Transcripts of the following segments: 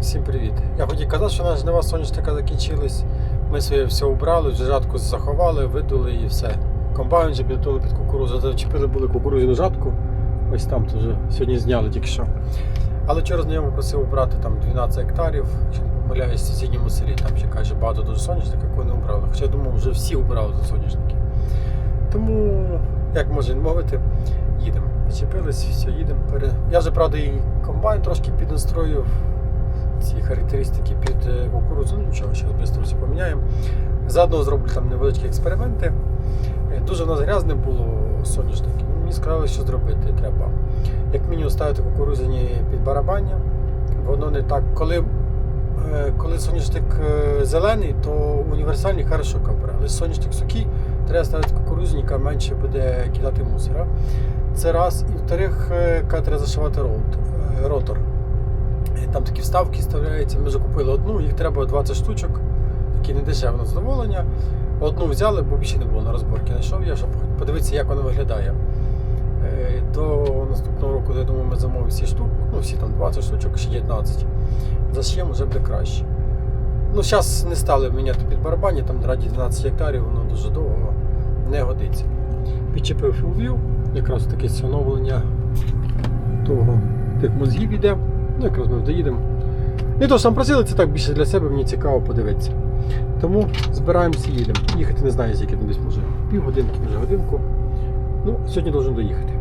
Всім привіт. Я хотів казати, що наша жнива соняшника закінчились. Ми своє все убрали, жатку заховали, видули і все. Комбайн вже підготували під кукурузу. Зачепили були кукурузяну жатку. Ось там вже сьогодні зняли тільки що. Але вчора знайомий просив убрати там 12 гектарів, якщо не помиляюсь, в сусідньому селі. Там ще каже багато дуже соняшника, якого не убрали. Хоча я думав, вже всі убрали за соняшники. Тому, як можна мовити, їдемо. Зачепились, все, їдемо. Я вже, правда, і комбайн трошки піднастроїв ці характеристики під е, кукурудзу. Ну нічого, зараз швидко все поміняємо. Заодно зроблю там невеличкі експерименти. Е, Дуже в нас грязне було соняшники. Мені сказали, що зробити треба. Як мінімум ставити кукурудзяні під барабання. Воно не так. Коли, е, коли соняшник зелений, то універсальний хорошо капре. Але соняшник сухий, треба ставити кукурудзяні, яка менше буде кидати мусора. Це раз. І вторих, треба зашивати рот, ротор. Там такі вставки вставляються. Ми вже купили одну, їх треба 20 штучок, такі недешеве на задоволення. Одну взяли, бо більше не було на розборки. Знайшов я, щоб подивитися, як вона виглядає. Е, До наступного року, я думаю, ми замовимо всі штук, ну всі там 20 штучок, ще 19. Заш'ємо вже буде краще. Ну, зараз не стали міняти під барабані, там раді 12 гектарів, воно дуже довго не годиться. Підчепив філвів, якраз таке встановлення того тих мозгів іде. Ну, якраз ми доїдемо. Не то, що там просили, це так більше для себе, мені цікаво подивитися. Тому збираємося їдемо. Їхати не знаю, скільки там десь може півгодинки, може годинку. Ну, сьогодні должен доїхати.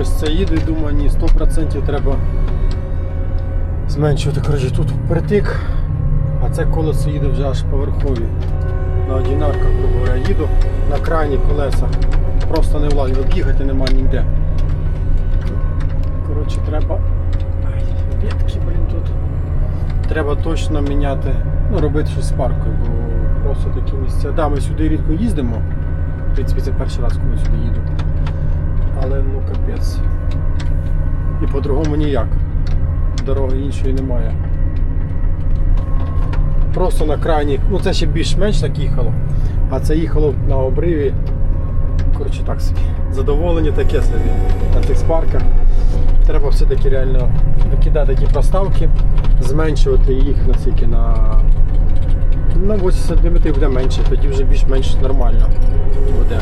Ось це їду і думаю, ні, 100% треба зменшувати. Коротше, тут притик, а це колесо їде вже аж по верхові. На одинарках, грубо говоря, їду на крайні колеса. Просто не влазить, об'їхати нема ніде. Коротше, треба. Ай, ветки, блін, тут. Треба точно міняти, ну, робити щось з паркою, бо просто такі місця. Да, ми сюди рідко їздимо. В принципі, це перший раз, коли сюди їду. Але ну капець. І по-другому ніяк. Дороги іншої немає. Просто на крайній, ну це ще більш-менш так їхало, а це їхало на обриві. Коротше так собі. Задоволення таке собі на цих спарках. Треба все-таки реально викидати ті проставки, зменшувати їх наскільки на, на 80 см буде менше, тоді вже більш-менш нормально буде.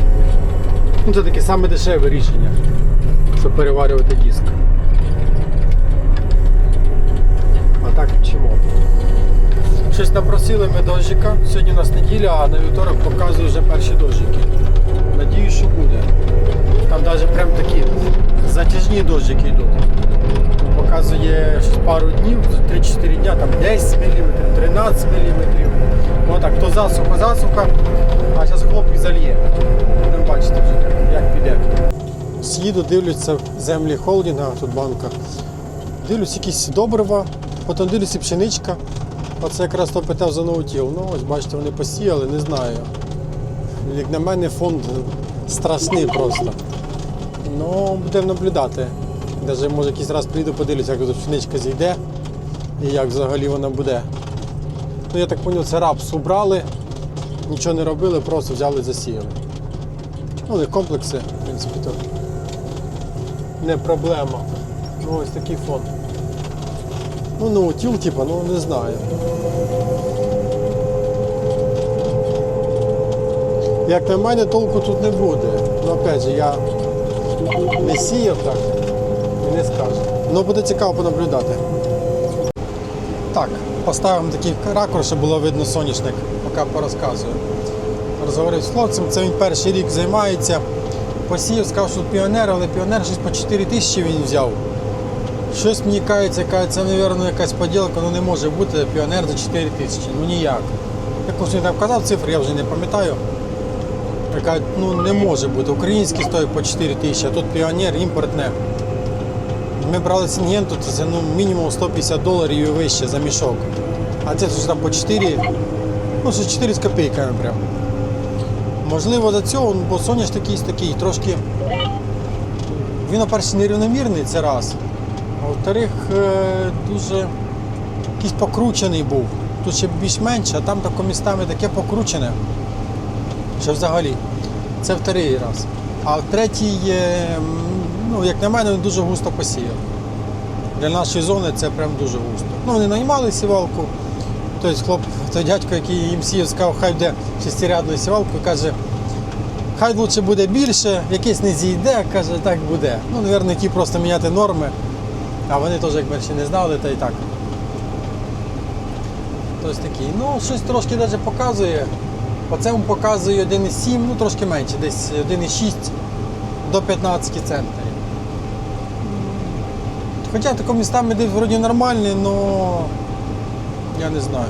Ну, це таке саме дешеве рішення, щоб переварювати диск. А так вчимо. Щось напросили ми дощика. Сьогодні у нас неділя, а на вівторок показує вже перші дощики. Надіюсь, що буде. Там навіть прям такі затяжні дощики йдуть. Показує пару днів, 3-4 дня, там 10 мм, 13 мм. Отак, то засуха, засуха, а зараз хлопець зальє. Будемо бачити вже, як піде. Їду, дивлюся землі холдинга, тут банка. Дивлюсь якісь добрива, потім дивлюся пшеничка. Оце якраз то питав за ноутіл. Ну ось бачите, вони посіяли, не знаю. Як на мене фонд страшний просто. Ну, будемо наблюдати. Даже може якийсь раз прийду, подивлюся, як пшеничка зійде і як взагалі вона буде. Ну я так зрозумів, це рапс убрали, нічого не робили, просто взяли і засіяли. Ну, не комплекси, в принципі, то не проблема. Ну ось такий фон. Ну, ноутіл, типа, ну не знаю. Як на мене, толку тут не буде. Ну, опять же, я не сіяв так і не скажу. Ну, буде цікаво понаблюдати. Так, поставимо такий ракурс, щоб було видно соняшник, поки порозказую. Розговорив з хлопцем, це він перший рік займається. Посіяв, сказав, що піонер, але піонер щось по 4 тисячі він взяв. Щось мені кається, це, мабуть, якась поділка, ну не може бути піонер за 4 тисячі. Ну ніяк. Якось він там казав цифри, я вже не пам'ятаю. Я кажу, ну не може бути. Український стоїть по 4 тисячі, а тут піонер імпортне. Ми брали Сінгенту, то це ну, мінімум 150 доларів і вище за мішок. А це там по 4, ну що 4 з копійками прям. Можливо, за цього, ну, бо соняш такий такий, трошки. Він, по-перше, нерівномірний, це раз. А во-вторых, е, дуже якийсь покручений був. Тут ще більш-менше, а там тако містами таке покручене. Що взагалі. Це вторий раз. А третій, ну, як на мене, він дуже густо посіяв. Для нашої зони це прям дуже густо. Ну, вони наймали сівалку. Тобто хлоп, той дядько, який їм сіяв, сказав, хай буде шестирядною сівалкою, каже, хай лучше буде більше, якийсь не зійде, каже, так буде. Ну, мабуть, ті просто міняти норми. А вони теж, якби ще не знали, та й так. Ось такий. Ну, щось трошки навіть показує. Оце він показує 1,7, ну трошки менше, десь 1,6 до 15 центнерів. Хоча тако містами десь вроді нормальний, але я не знаю.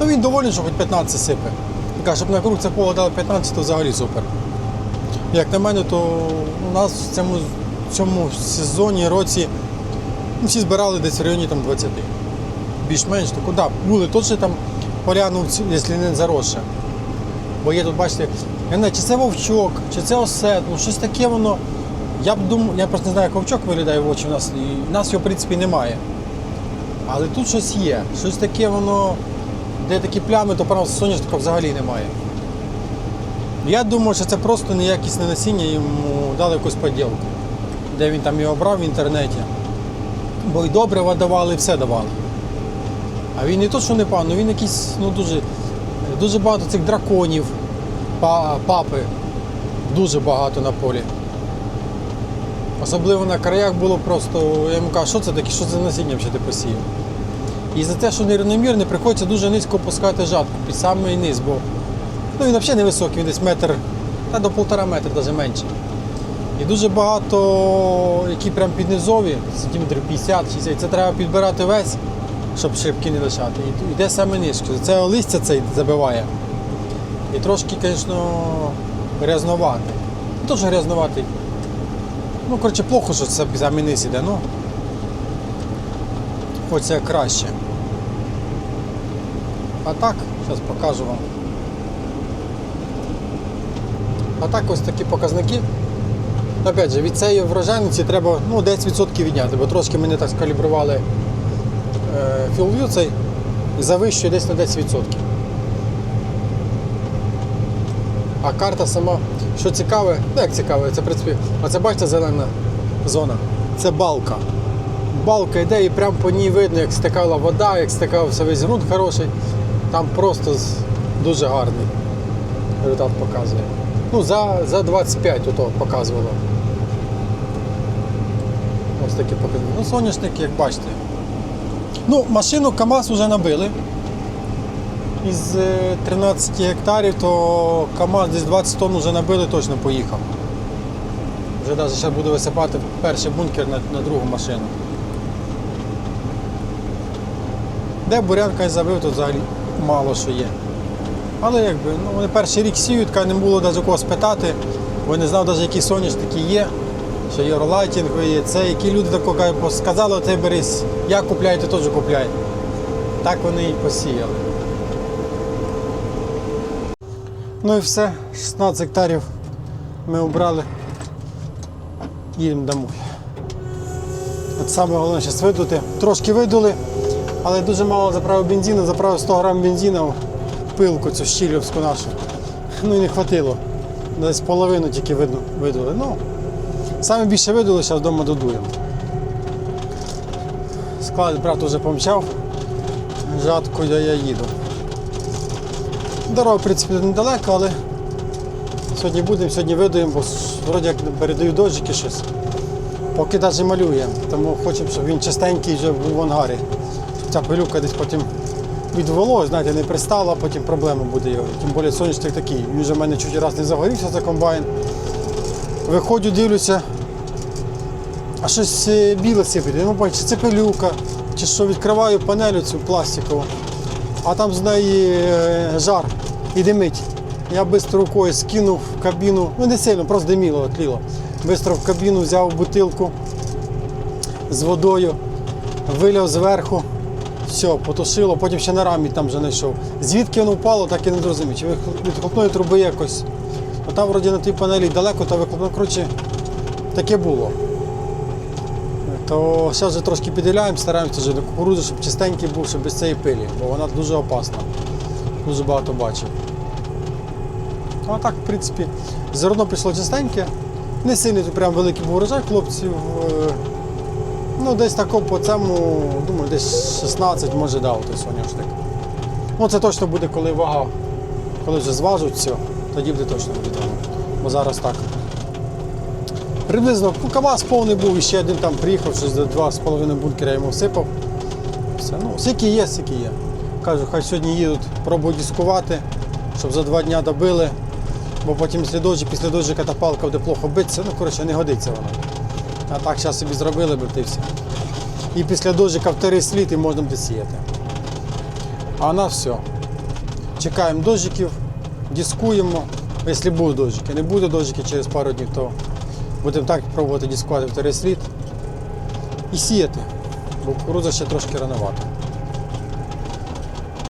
Ну він доволі, що хоч 15 сипе. Каже, щоб на круг це поле дали 15, то взагалі супер. Як на мене, то у нас в цьому, цьому сезоні, році ну, всі збирали десь в районі там, 20. Більш-менш, то куди? Були точно там поляну, якщо не заросше. Бо є тут, бачите, я не знаю, чи це вовчок, чи це осет, ну щось таке воно. Я б думав, я просто не знаю, як вовчок виглядає в очі в нас, і в нас його в принципі немає. Але тут щось є. Щось таке воно, де такі плями, то правда соняшника взагалі немає. Я думаю, що це просто неякісне насіння, йому дали якусь поділку, де він там його брав в інтернеті. Бо й добрива давали, і все давали. А він не то, що не пан, ну він якийсь ну, дуже, дуже багато цих драконів, па- папи, дуже багато на полі. Особливо на краях було просто, я йому кажу, що це таке, що це насіння взагалі ти посіяв. І за те, що нерівномірне, приходиться дуже низько опускати жатку, під самий низ, бо ну, він взагалі невисокий, він десь метр, та до полтора метра, навіть менше. І дуже багато, які прям піднизові, сантиметрів 50-60, це треба підбирати весь, щоб шибки не лишати. І йде саме низько. Це листя цей забиває. І трошки, звісно, грязноватий. Теж грязноватий. Ну, коротше, плохо, що це саме низ іде, ну. Хочеться краще. А так, зараз покажу вам. А так ось такі показники. Опять же, від цієї врожайниці треба ну, 10% відняти, бо трошки ми не так скалібрували е, цей і завищує десь на 10%. А карта сама, що цікаве, ну як цікаве, це в принципі, оце бачите зелена зона. Це балка. Балка йде і прямо по ній видно, як стикала вода, як стикався весь ґрунт хороший. Там просто дуже гарний результат показує. Ну, за, за 25 ото показувало. Ось такі показники. Ну, соняшник, як бачите. Ну, машину КАМАЗ вже набили. Із е, 13 гектарів, то КАМАЗ десь 20 тонн вже набили, точно поїхав. Вже навіть ще буду висипати перший бункер на, на другу машину. Де бурянка і забив, то взагалі мало що є. Але якби, ну, вони перший рік сіють, не було навіть у кого спитати, бо не знав навіть, які соняшники є, що є ролайтінг, це, які люди тако кажуть, «Бо сказали, ти берись, я купляю, ти теж купляй. Так вони і посіяли. Ну і все, 16 гектарів ми обрали. Їдемо домой. От саме головне зараз видути. Трошки видули, але дуже мало заправив бензину, заправив 100 грам бензину в пилку цю щілівську нашу. Ну і не хватило. Десь половину тільки виду, видули. Ну, саме більше зараз вдома додуємо. Склад брат вже помчав. Жатку я, я їду. Дорога, в принципі, недалеко, але сьогодні будемо, сьогодні видуємо, бо вроді як передаю дощики щось. Поки навіть малює, тому хочемо, щоб він чистенький вже був в ангарі. Ця пилюка десь потім відвело, знаєте, не пристала, потім проблема буде його. Тим більше сонячник такий. Він вже в мене чуть раз не загорівся за комбайн. Виходжу, дивлюся, а щось е, біле сипить. Ну, бачу, чи це пилюка, чи що відкриваю панелю цю пластикову, а там з неї е, жар і димить. Я швидко рукою скинув в кабіну, ну не сильно, просто диміло, тліло. Бистро в кабіну взяв бутилку з водою, виляв зверху, все, потушило, потім ще на рамі там вже знайшов. Звідки воно впало, так і не зрозумів. Чи від вихлопної труби якось. Ну, там вроді на тій панелі далеко, та вихлопна, коротше, таке було. То зараз вже трошки піділяємо, стараємося вже до кукурудзи, щоб чистенький був, щоб без цієї пилі, бо вона дуже опасна. Дуже багато бачив. Ну, а так, в принципі, зерно пішло чистеньке. Не сильний тут прям великий був урожай хлопців. е, Ну, десь тако по цьому, думаю, десь 16 може дав той соняшник. Ну, це точно буде, коли вага, коли вже зважуть все, тоді буде точно відомо. Бо зараз так. Приблизно ну, КАМАЗ повний був, і ще один там приїхав, щось за 2,5 бункера йому всипав. Все, ну, скільки є, скільки є. Кажу, хай сьогодні їдуть, пробують дискувати, щоб за два дня добили, бо потім після дощі, після дощика та палка буде плохо битися, ну коротше не годиться вона. А так зараз собі зробили би ти все. І після дощика вторий слід і можна буде сіяти. А на все. Чекаємо дощиків, дискуємо. Якщо будуть дощики, не буде дощики через пару днів, то будемо так пробувати дискувати вторий слід і сіяти. Бо кукурудза ще трошки рановато.